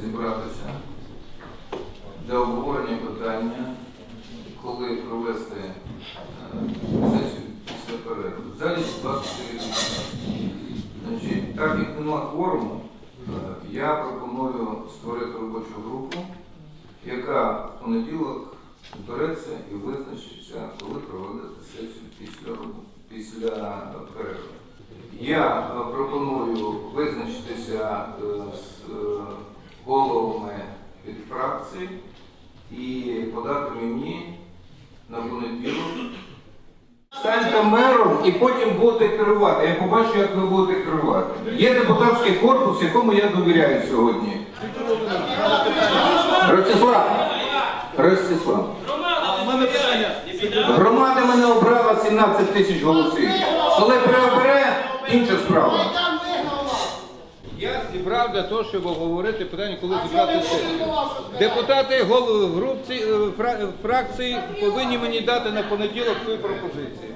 зібратися для обговорення питання, коли провести е, сесію після перерви. В залі 24 депутати. Значить, так як нема кворуму, е, я пропоную створити робочу групу, яка в понеділок збереться і визначиться, коли проводити сесію після, після перерви. Я е, пропоную визначитися з головами від фракцій і подати мені на понеділок. Станьте мером і потім будете керувати. Я побачу, як ви будете керувати. Є депутатський корпус, якому я довіряю сьогодні. Ростислав, Ростислав. Громада мене обрала 17 тисяч голосів. Коли перебере, інша справа. Зібрав для того, щоб обговорити питання, коли зібрати сесію. Депутати голови груп е, фра- фракції повинні мені дати на понеділок свої пропозиції.